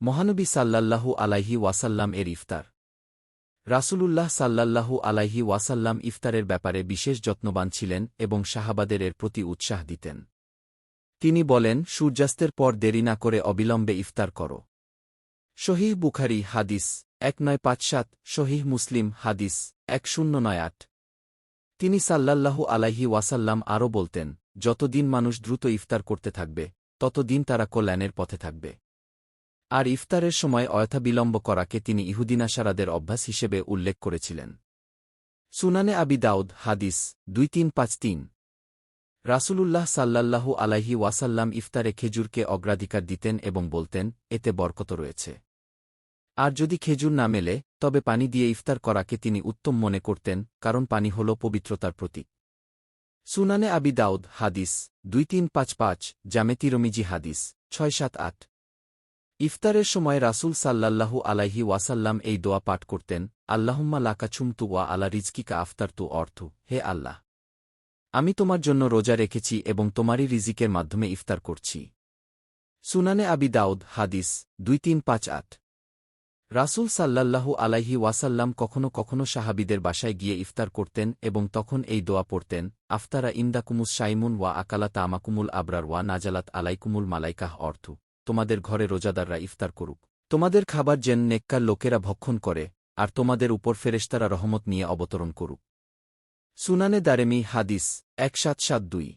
মহানবী সাল্লাল্লাহু আলাইহি ওয়াসাল্লাম এর ইফতার। রাসূলুল্লাহ সাল্লাল্লাহু আলাইহি ওয়াসাল্লাম ইফতারের ব্যাপারে বিশেষ যত্নবান ছিলেন এবং শাহাবাদের এর প্রতি উৎসাহ দিতেন। তিনি বলেন, সূর্যাস্তের পর দেরি না করে অবিলম্বে ইফতার করো। শহীহ বুখারি হাদিস এক নয় পাঁচ সাত শহীহ মুসলিম হাদিস এক শূন্য নয় আট। তিনি সাল্লাল্লাহু আলাইহি ওয়াসাল্লাম আরও বলতেন, যতদিন মানুষ দ্রুত ইফতার করতে থাকবে, ততদিন তারা কল্যাণের পথে থাকবে। আর ইফতারের সময় অয়থা বিলম্ব করাকে তিনি ইহুদিনাসারাদের অভ্যাস হিসেবে উল্লেখ করেছিলেন। সুনানে আবি দাউদ, হাদিস, দুই তিন পাঁচ তিন। রাসূলুল্লাহ সাল্লাল্লাহু আলাইহি ওয়াসাল্লাম ইফতারে খেজুরকে অগ্রাধিকার দিতেন এবং বলতেন, এতে বরকত রয়েছে। আর যদি খেজুর না মেলে, তবে পানি দিয়ে ইফতার করাকে তিনি উত্তম মনে করতেন, কারণ পানি হল পবিত্রতার প্রতীক। সুনানে আবি দাউদ, হাদিস, দুই তিন পাঁচ পাঁচ জামেতিরমিজি হাদিস, ছয় সাত আট। ইফতারের সময় রাসূল সাল্লাল্লাহু আলাইহি ওয়াসাল্লাম এই দোয়া পাঠ করতেন, আল্লাহুম্মা লাকাছুমতু ওয়া আলা রিজকিকা আফতারতু অর্থ, হে আল্লাহ। আমি তোমার জন্য রোজা রেখেছি এবং তোমারই রিজিকের মাধ্যমে ইফতার করছি। সুনানে আবি দাউদ, হাদিস, দুই তিন পাঁচ আট। রাসূল সাল্লাল্লাহু আলাইহি ওয়াসাল্লাম কখনো কখনো সাহাবিদের বাসায় গিয়ে ইফতার করতেন এবং তখন এই দোয়া পড়তেন, আফতারা ইন্দাকুমুস সাইমুন ওয়া আকালা তামাকুমুল আবরার ওয়া নাজালাত আলাইকুমুল মালাইকাহ অর্থ তোমাদের ঘরে রোজাদাররা ইফতার করুক। তোমাদের খাবার যেন নেককার লোকেরা ভক্ষণ করে, আর তোমাদের উপর ফেরেশতারা রহমত নিয়ে অবতরণ করুক। সুনানে দারেমি হাদিস এক সাত সাত দুই।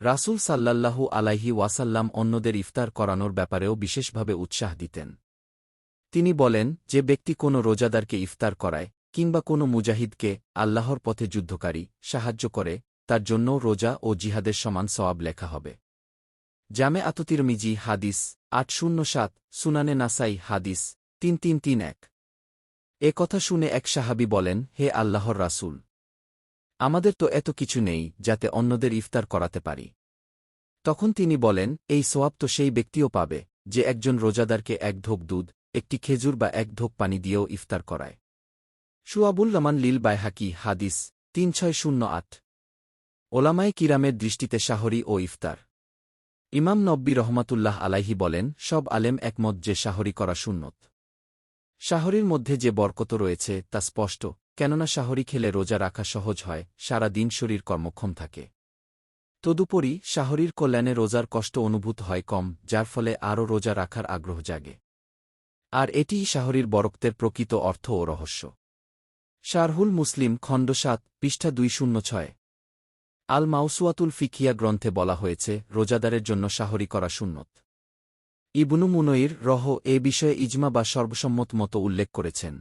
রাসূল সাল্লাল্লাহু আলাইহি ওয়াসাল্লাম অন্যদের ইফতার করানোর ব্যাপারেও বিশেষভাবে উৎসাহ দিতেন। তিনি বলেন, যে ব্যক্তি কোনো রোজাদারকে ইফতার করায়, কিংবা কোনো মুজাহিদকে আল্লাহর পথে যুদ্ধকারী, সাহায্য করে, তার জন্য রোজা ও জিহাদের সমান সওয়াব লেখা হবে। জামে আততিরমিজি হাদিস, আট শূন্য সাত, সুনানে নাসাই হাদিস, তিন তিন তিন এক। এ কথা শুনে এক সাহাবি বলেন, হে আল্লাহর রাসূল! আমাদের তো এত কিছু নেই যাতে অন্যদের ইফতার করাতে পারি। তখন তিনি বলেন, এই সোয়াব তো সেই ব্যক্তিও পাবে, যে একজন রোজাদারকে এক ঢোক দুধ, একটি খেজুর বা এক ঢোক পানি দিয়েও ইফতার করায়। সুয়াবুল রমান লীল বাইহাকি হাদিস, তিন ছয় শূন্য আট। ওলামায় কিরামের দৃষ্টিতে শাহরি ও ইফতার। ইমাম নব্বী রহমাতুল্লাহ আলাইহি বলেন, সব আলেম একমত যে শাহরি করা সুন্নত। শাহরির মধ্যে যে বরকত রয়েছে তা স্পষ্ট, কেননা শাহরি খেলে রোজা রাখা সহজ হয়, সারা দিন শরীর কর্মক্ষম থাকে। তদুপরি, শাহরির কল্যাণে রোজার কষ্ট অনুভূত হয় কম, যার ফলে আরও রোজা রাখার আগ্রহ জাগে। আর এটিই শাহরির বরক্তের প্রকৃত অর্থ ও রহস্য। শারহুল মুসলিম খণ্ড সাত, পৃষ্ঠা দুই শূন্য ছয়। আল মাউসুয়াতুল ফিকিয়া গ্রন্থে বলা হয়েছে, রোজাদারের জন্য শাহরি করা সুন্নত। ইবনু মুনইর রহ এ বিষয়ে ইজমা বা সর্বসম্মত মতো উল্লেখ করেছেন।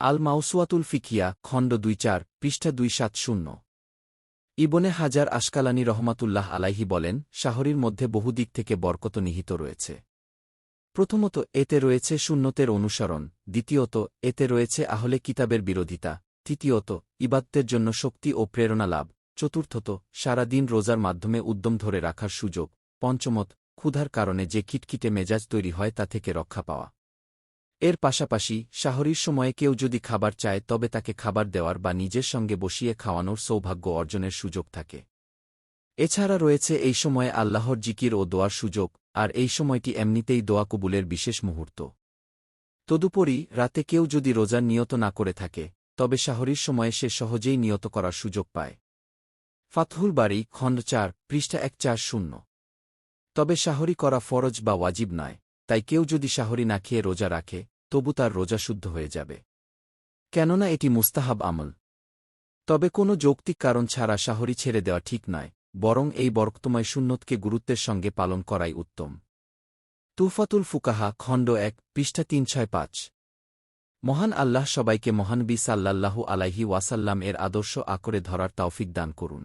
আল মাউসুয়াতুল ফিকিয়া খণ্ড দুই চার, পৃষ্ঠা দুই সাত শূন্য। ইবনে হাজার আশকালানি রহমাতুল্লাহ আলাইহি বলেন, শাহরির মধ্যে বহু দিক থেকে বরকত নিহিত রয়েছে। প্রথমত, এতে রয়েছে শূন্যতের অনুসরণ, দ্বিতীয়ত, এতে রয়েছে আহলে কিতাবের বিরোধিতা, তৃতীয়ত ইবাত্তের জন্য শক্তি ও প্রেরণা লাভ চতুর্থত সারা দিন রোজার মাধ্যমে উদ্যম ধরে রাখার সুযোগ, পঞ্চমত, ক্ষুধার কারণে যে কিটকিটে মেজাজ তৈরি হয় তা থেকে রক্ষা পাওয়া। এর পাশাপাশি, শাহরির সময়ে কেউ যদি খাবার চায় তবে তাকে খাবার দেওয়ার বা নিজের সঙ্গে বসিয়ে খাওয়ানোর সৌভাগ্য অর্জনের সুযোগ থাকে। এছাড়া রয়েছে এই সময়ে আল্লাহর জিকির ও দোয়ার সুযোগ, আর এই সময়টি এমনিতেই দোয়া কবুলের বিশেষ মুহূর্ত। তদুপরি, রাতে কেউ যদি রোজার নিয়ত না করে থাকে, তবে শাহরির সময়ে সে সহজেই নিয়ত করার সুযোগ পায়। ফাতহুল বাড়ি খণ্ড চার, পৃষ্ঠা এক চার শূন্য। তবে শাহরি করা ফরজ বা ওয়াজিব নয়, তাই কেউ যদি শাহরি না খেয়ে রোজা রাখে, তবু তার রোজা শুদ্ধ হয়ে যাবে। কেননা এটি মুস্তাহাব আমল। তবে কোনো যৌক্তিক কারণ ছাড়া শাহরি ছেড়ে দেওয়া ঠিক নয়, বরং এই বরক্তময় সুন্নতকে গুরুত্বের সঙ্গে পালন করাই উত্তম। তুফাতুল ফুকাহা, খণ্ড এক, পৃষ্ঠা তিন ছয় পাঁচ। মহান আল্লাহ সবাইকে মহানবী সাল্লাল্লাহু আলাইহি ওয়াসাল্লাম এর আদর্শ আকরে ধরার তৌফিক দান করুন।